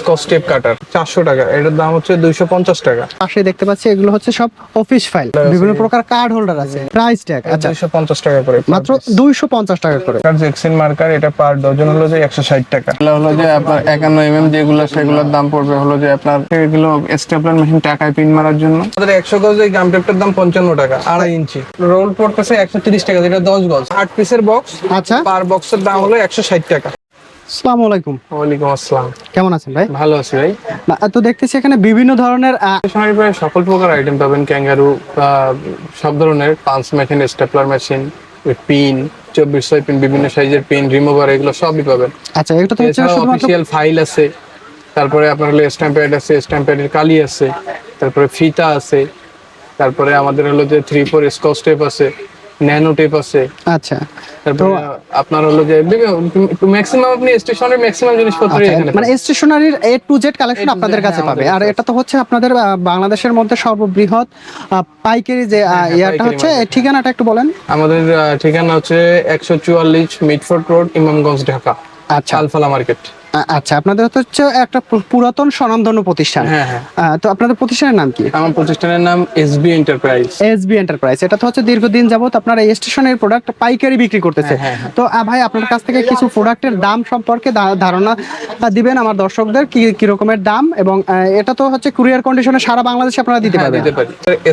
Scotch tape কাটার চারশো টাকা। এটার দাম হচ্ছে দুইশো পঞ্চাশ টাকা। পাশে দেখতে পাচ্ছি এগুলো হচ্ছে সব অফিস ফাইল বিভিন্ন প্রকার কার্ড হোল্ডার আছে। প্রাইস ট্যাগ আচ্ছা। দুইশো পঞ্চাশ টাকা করে মাত্র দুইশো পঞ্চাশ টাকা করে। জেক্সিন মার্কার এটা পার ডজন হলো যে একশো ষাট টাকা। এগুলো হলো যে আপনার একান্ন এম এম যেগুলো সেগুলোর দাম পড়বে হলো যে আপনার এগুলো স্টেপলার মেশিন টাকায় পিন মারার জন্য। আমাদের একশো গজ এই গাম টেপটার দাম পঞ্চান্ন টাকা আড়াই ইঞ্চি। রোল পড়তেছে একশো তিরিশ টাকা যেটা দশ গজ। আট পিসের বক্স আচ্ছা। পার বক্সের দাম হলো একশো ষাট টাকা। আসসালামু আলাইকুম। ওয়ালাইকুম আসসালাম। কেমন আছেন ভাই? ভালো আছি ভাই। না, তো দেখতেছি এখানে বিভিন্ন ধরনের স্টেশনারি প্রায় সকল প্রকার আইটেম পাবেন। ক্যাঙ্গারু সব ধরনের punch machine stapler machine pin চব্বিশ ছয় পিন বিভিন্ন সাইজের পিন রিমুভার এগুলো সবই পাবেন। আচ্ছা এটা তো হচ্ছে অফিসিয়াল ফাইল আছে। তারপরে আপনার হলো স্ট্যাম্প প্যাড আছে স্ট্যাম্প প্যাডের কালি আছে তারপরে ফিতা আছে তারপরে আমাদের হলো যে থ্রি ফোর স্কচ টেপ আছে ন্যানো টেপ আছে। আচ্ছা। তারপরে আপনার হলো যে ম্যাক্সিমাম আপনি স্টেশনের ম্যাক্সিমাম জিনিসপত্র এখানে মানে স্টেশনারির এ টু জেড কালেকশন আপনাদের কাছে হ্যাঁ, পাবে। আর এটা তো হচ্ছে আপনাদের বাংলাদেশের মধ্যে সর্ববৃহৎ পাইকারি যে আহ, হ্যাঁ, ইয়ারটা হচ্ছে ঠিকানাটা একটু বলেন। আমাদের ঠিকানা হচ্ছে একশো চুয়াল্লিশ মিটফোর্ট রোড ইমামগঞ্জ ঢাকা। আচ্ছা। আলফালা মার্কেট। আচ্ছা আপনাদের হচ্ছে একটা পুরাতন স্বনামধন্য প্রতিষ্ঠান। হ্যাঁ হ্যাঁ। তো আপনাদের প্রতিষ্ঠানের নাম কি? আমার প্রতিষ্ঠানের নাম এসবি এন্টারপ্রাইজ এসবি এন্টারপ্রাইজ এটা তো হচ্ছে দীর্ঘদিন যাবত আপনারা এই স্টেশনের প্রোডাক্ট পাইকারি বিক্রি করতেছে। হ্যাঁ, তো ভাই আপনার কাছ থেকে কিছু প্রোডাক্টের দাম সম্পর্কে ধারণা দিবেন আমার দর্শকদের কি কি রকমের দাম এবং এটা তো হচ্ছে কুরিয়ার কন্ডিশনে সারা বাংলাদেশে আপনারা দিতে পারবেন।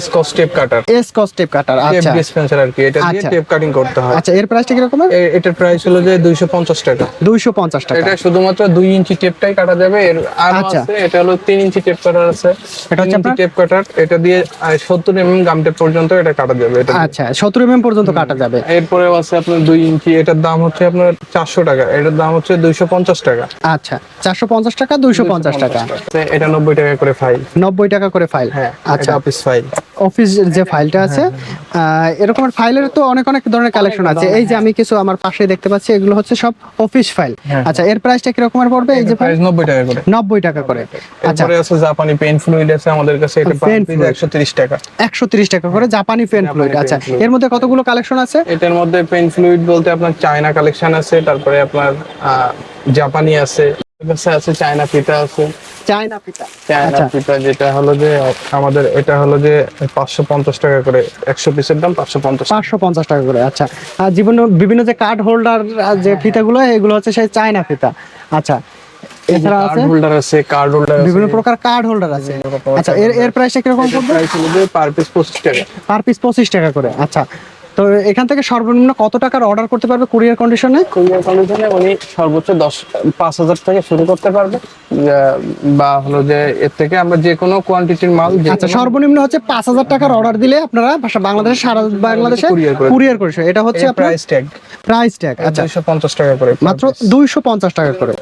Scotch tape cutter S cost tape cutter আচ্ছা। ডিসপেন্সার আর কি এটা দিয়ে আচ্ছা। টেপ কাটিং করতে হয়। আচ্ছা এর প্রাইসটা কি রকমের? এ- এটার প্রাইস হলো যে দুইশো পঞ্চাশ টাকা। দুইশো পঞ্চাশ টাকা। এটা শুধুমাত্র দুই ইঞ্চি টেপটাই কাটা যাবে। এর আরও আচ্ছা। আছে এটা হলো তিন ইঞ্চি টেপ কাটার আছে। এটা হচ্ছে টেপ কাটার এটা দিয়ে সত্তর এমএম গাম টেপ পর্যন্ত এটা কাটা যাবে। এটা আচ্ছা সতেরো এম পর্যন্ত কাটা যাবে। এরপরে আছে আপনার দুই ইঞ্চি এটার দাম হচ্ছে আপনার চারশো টাকা। এটার দাম হচ্ছে দুইশো পঞ্চাশ টাকা। আচ্ছা চারশো পঞ্চাশ টাকা দুইশো পঞ্চাশ টাকা। এটা নব্বই টাকা করে ফাইল নব্বই টাকা করে ফাইল হ্যাঁ আচ্ছা। অফিস ফাইল অফিস যে ফাইলটা আছে আহ, এরকমের ফাইলের তো অনেক অনেক ধরনের কালেকশন আছে। এই যে আমি কিছু আমার পাশে দেখতে পাচ্ছি এগুলো হচ্ছে সব অফিস ফাইল হ্যাঁ। আচ্ছা এর প্রাইসটা কি রকমের পড়বে? এই যে প্রাইস নব্বই টাকা করে। নব্বই টাকা করে। আচ্ছা। এরপরে আছে জাপানি পেন ফ্লুইড আছে আমাদের কাছে এটা fluid। একশো তিরিশ টাকা। একশো তিরিশ টাকা করে জাপানি পেন ফ্লুইড আচ্ছা। এর মধ্যে কতগুলো কালেকশন আছে? এটার মধ্যে পেন ফ্লুইড বলতে আপনার চায়না কালেকশন আছে তারপরে আপনার জাপানি আছে কাছে আছে চায়না ফিতা আছে। চায়না পিতা চায়না আচ্ছা। ফিতা যেটা হলো যে আমাদের এটা হলো যে পাঁচশো পঞ্চাশ টাকা করে একশো পিসের দাম পাঁচশো পঞ্চাশ পাঁচশো পঞ্চাশ টাকা করে আচ্ছা। আর জীবন বিভিন্ন যে কার্ড হোল্ডার যে ফিতাগুলো এগুলো হচ্ছে সেই চায়না ফিতা আচ্ছা এছাড়া আছে? হোল্ডার আছে কার্ড হোল্ডার আছে। বিভিন্ন প্রকার কার্ড হোল্ডার আছে। আচ্ছা এর এর প্রাইসটা কীরকম পড়বে প্রাইস হলো পার পিস পঁচিশ টাকা। পার পিস পঁচিশ টাকা করে আচ্ছা। তো এখান থেকে সর্বনিম্ন কত টাকার অর্ডার করতে পারবে কুরিয়ার কন্ডিশনে কুরিয়ার কন্ডিশনে উনি সর্বোচ্চ দশ পাঁচ হাজার থেকে শুরু করতে পারবে। বা হলো যে এর থেকে আমরা যে কোনো কোয়ান্টিটির মাল আচ্ছা সর্বনিম্ন হচ্ছে পাঁচ হাজার টাকার অর্ডার দিলে আপনারা ভাষা- বাংলাদেশে সারা বাংলাদেশে কুরিয়ার করেছে এটা হচ্ছে প্রাইস ট্যাগ প্রাইস ট্যাগ আচ্ছা। দুইশো পঞ্চাশ টাকা করে। মাত্র দুইশো পঞ্চাশ টাকা করে।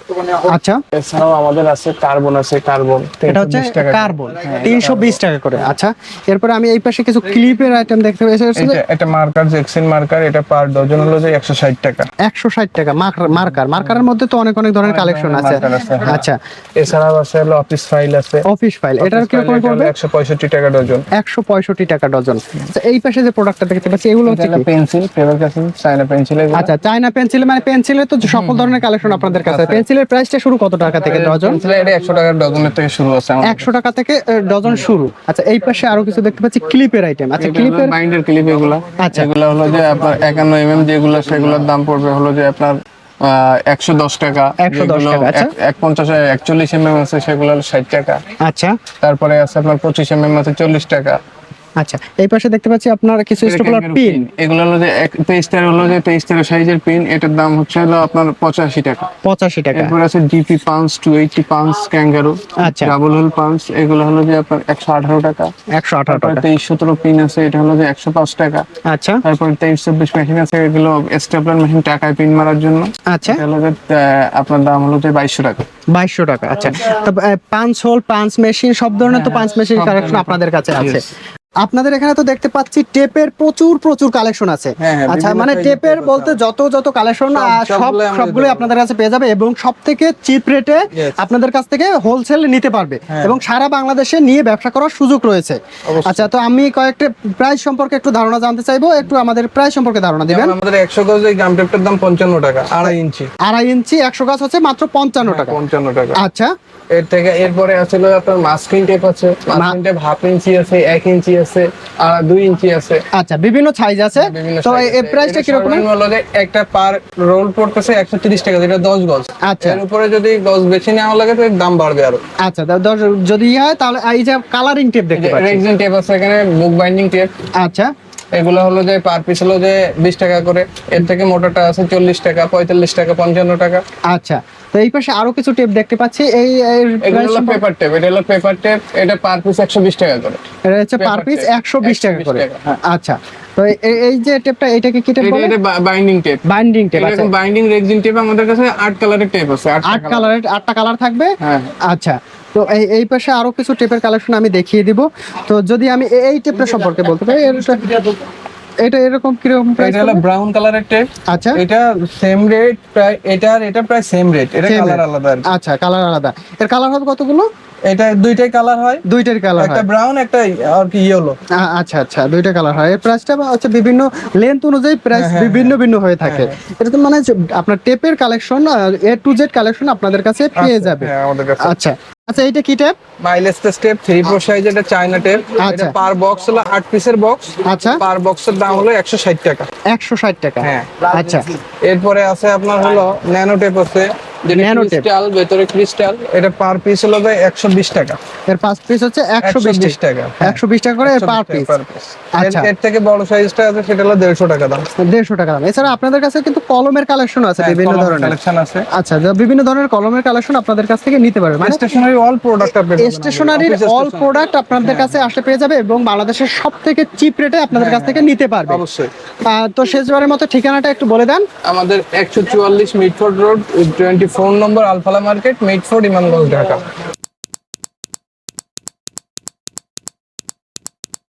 আচ্ছা। এছাড়াও আমাদের আছে কার্বন আছে কার্বন এটা হচ্ছে কার্বন হ্যাঁ, তিনশো বিশ টাকা করে। আচ্ছা এরপরে আমি এই পাশে কিছু ক্লিপের আইটেম দেখতে পেয়েছি এটা এটা মার্কার জেক্সিন মার্কার এটা পার ডজন হলো যে একশো ষাট টাকা। একশো ষাট টাকা মার্কার। মার্কারের মধ্যে তো অনেক অনেক ধরনের কালেকশন আছে। marker আছে, হ্যাঁ। আচ্ছা। এছাড়াও আছে হলো অফিস ফাইল আছে। অফিস ফাইল এটার কীরকম পড়বে? একশো পঁয়ষট্টি টাকা ডজন একশো পঁয়ষট্টি টাকা ডজন আচ্ছা এই পাশে যে প্রোডাক্টটা দেখতে পাচ্ছি এগুলো হচ্ছে pencil Faber pencil China pencil আচ্ছা চায়না পেন্সিল মানে পেন্সিলের তো সকল ধরনের কালেকশন আপনাদের কাছে পেন্সিলের প্রাইসটা শুরু কত টাকা থেকে ডজন পেন্সিল এটা একশো টাকার ডজনের থেকে শুরু আছে আমাদের। একশো টাকা থেকে ডজন শুরু। আচ্ছা এই পাশে আরও কিছু দেখতে পাচ্ছি ক্লিপের আইটেম আচ্ছা ক্লিপের বাইন্ডার ক্লিপ এগুলা। আচ্ছা। এগুলা হলো যে আপনার একান্ন এম এম যেগুলো সেগুলোর দাম পড়বে হলো যে আপনার একশো দশ টাকা। 110 যেগুলো আচ্ছা। এক- পঞ্চাশ একচল্লিশ এমএম আছে সেগুলো ষাট টাকা। আচ্ছা। তারপরে আছে আপনার পঁচিশ এমএম আছে চল্লিশ টাকা। আচ্ছা এই পাশে দেখতে পাচ্ছি আপনার কিছু স্টেপলার পিন। এগুলো হলো যে তেইশটার হলো যে তেইশটার সাইজের পিন এটার দাম হচ্ছে হলো আপনার পঁচাশি টাকা। পঁচাশি টাকা। এরপর আছে DP punch two eighty punch Kangaroo আচ্ছা। ডাবল হোল পাঞ্চ এগুলো হলো যে আপনার একশো আঠারো টাকা। একশো আঠারো টাকা। তেইশ সতেরো পিন আছে এটা হলো যে একশো পাঁচ টাকা। আচ্ছা। তারপরে তেইশ চব্বিশ মেশিন আছে এগুলো স্টেপলার মেশিন টাকায় পিন মারার জন্য। আচ্ছা। এটা হলো যে আপনার দাম হলো যে বাইশশো টাকা। বাইশশো টাকা আচ্ছা। তো পাঁচ হোল পাঁচ মেশিন সব ধরনের তো পাঁচ মেশিন কালেকশন আপনাদের কাছে আছে। আপনাদের এখানে তো দেখতে পাচ্ছি টেপের প্রচুর প্রচুর কালেকশন আছে। হ্যাঁ, হ্যাঁ, আচ্ছা মানে টেপের বলতে যত যত কালেকশন সব- সবগুলো আপনাদের কাছে পেয়ে যাবে এবং সব থেকে চিপ রেটে আপনাদের কাছ থেকে হোলসেল নিতে পারবে হ্যাঁ। এবং সারা বাংলাদেশে নিয়ে ব্যবসা করার সুযোগ রয়েছে। আচ্ছা তো আমি কয়েকটা প্রাইস সম্পর্কে একটু ধারণা জানতে চাইব একটু আমাদের প্রাইস সম্পর্কে ধারণা দিবেন। আমাদের একশো গজ এই গাম টেপটার দাম পঞ্চান্ন টাকা আড়াই ইঞ্চি। আড়াই ইঞ্চি একশো গাছ হচ্ছে মাত্র পঞ্চান্ন টাকা। পঞ্চান্ন টাকা। আচ্ছা। এর থেকে এরপরে আসলে আপনার মাস্কিং টেপ আছে। মাস্কিং টেপ হাফ ইঞ্চি আছে এক ইঞ্চি আছে আর দুই ইঞ্চি আছে। আচ্ছা বিভিন্ন সাইজ আছে। তো এই- প্রাইসটা হলো যে একটা পার রোল পড়তেছে একশো তিরিশ টাকা যেটা দশ গজ। আচ্ছা। এর উপরে যদি গজ বেশি নেওয়া লাগে তো দাম বাড়বে আরও। আচ্ছা যদি ইয়ে হয় তাহলে এই যে কালারিং টেপ দেখতে পাচ্ছি। রেক্সিন টেপ আছে এখানে বুক বাইন্ডিং টেপ আচ্ছা। এগুলো হলো যে পার পিস হলো যে বিশ টাকা করে। এর থেকে মোটাটা আছে চল্লিশ টাকা পঁয়তাল্লিশ টাকা পঞ্চান্ন টাকা। আচ্ছা। তো এই পাশে আরও কিছু টেপ দেখতে পাচ্ছি। এই এগুলো হলো পেপার টেপ এটা হলো পেপার টেপ এটা পার পিস একশো বিশ টাকা করে। এটা হচ্ছে পার পিস tape, একশো বিশ টাকা করে। হ্যাঁ। আচ্ছা তো এই- যে টেপটা এটাকে কি টেপ বলে? এটা বাইন্ডিং টেপ বাইন্ডিং টেপ আছে এরকম বাইন্ডিং রেক্সিন টেপ আমাদের কাছে আট কালারের টেপ আছে আট আট কালার কালারের আটটা কালার থাকবে? হ্যাঁ। আচ্ছা তো এই এই পাশে আরও কিছু টেপের কালেকশন আমি দেখিয়ে দিব। তো যদি আমি এই টেপটা সম্পর্কে বলতে পারি এটা- এরকম কীরকম প্রাইস এটা হলো ব্রাউন কালারের টেপ আচ্ছা। এটা সেম রেট প্রায় এটা আর এটা প্রায় সেম রেট এটা কালার আলাদা আর আচ্ছা কালার আলাদা। এর কালার হবে কতগুলো? এটা দুইটাই কালার হয়। দুইটার কালার একটা ব্রাউন একটা আর কি ইয়েলো আচ্ছা আচ্ছা দুইটা কালার হয়। এর প্রাইসটা হচ্ছে বিভিন্ন লেন্থ অনুযায়ী প্রাইস হ্যাঁ, বিভিন্ন ভিন্ন হয়ে থাকে। এটা তো মানে আপনার টেপের collection A to Z collection আপনাদের কাছে পেয়ে যাবে। হ্যাঁ আমাদের কাছে। আচ্ছা। আচ্ছা এইটা কি tape? Mileage step three four size এটা চায়না টেপ। আচ্ছা। এটা পার বক্স হলো আট পিসের বক্স আচ্ছা। পার বক্সের দাম হলো একশো ষাট টাকা। একশো ষাট টাকা। হ্যাঁ। আচ্ছা। এরপরে আছে আপনার হলো ন্যানো টেপ আছে। ক্রিস্টাল ভেতরে ক্রিস্টাল এটা পার পিস হলো 120 টাকা। এর পাঁচ পিস হচ্ছে 120 টাকা। 120 হ্যাঁ। টাকা করে পার পিস আচ্ছা। এর থেকে বড় সাইজটা আছে সেটা হলো 150 টাকা দাম। 150 টাকা দাম। এছাড়া আপনাদের কাছে কিন্তু কলমের কালেকশন আছে হ্যাঁ, বিভিন্ন ধরনের। কালেকশন আছে। আচ্ছা বিভিন্ন ধরনের কলমের কালেকশন আপনাদের কাছ থেকে নিতে পারবেন মানে stationery all product all product আপনাদের কাছে আসলে পেয়ে যাবে এবং বাংলাদেশের সব থেকে চিপ রেটে আপনাদের কাছ থেকে নিতে পারবে। মানে হ্যাঁ। অবশ্যই। তো শেষবারের মতো ঠিকানাটা একটু বলে দেন। আমাদের 144 Mitford road 20 phone number Alfala market Mitford Imamganj Dhaka.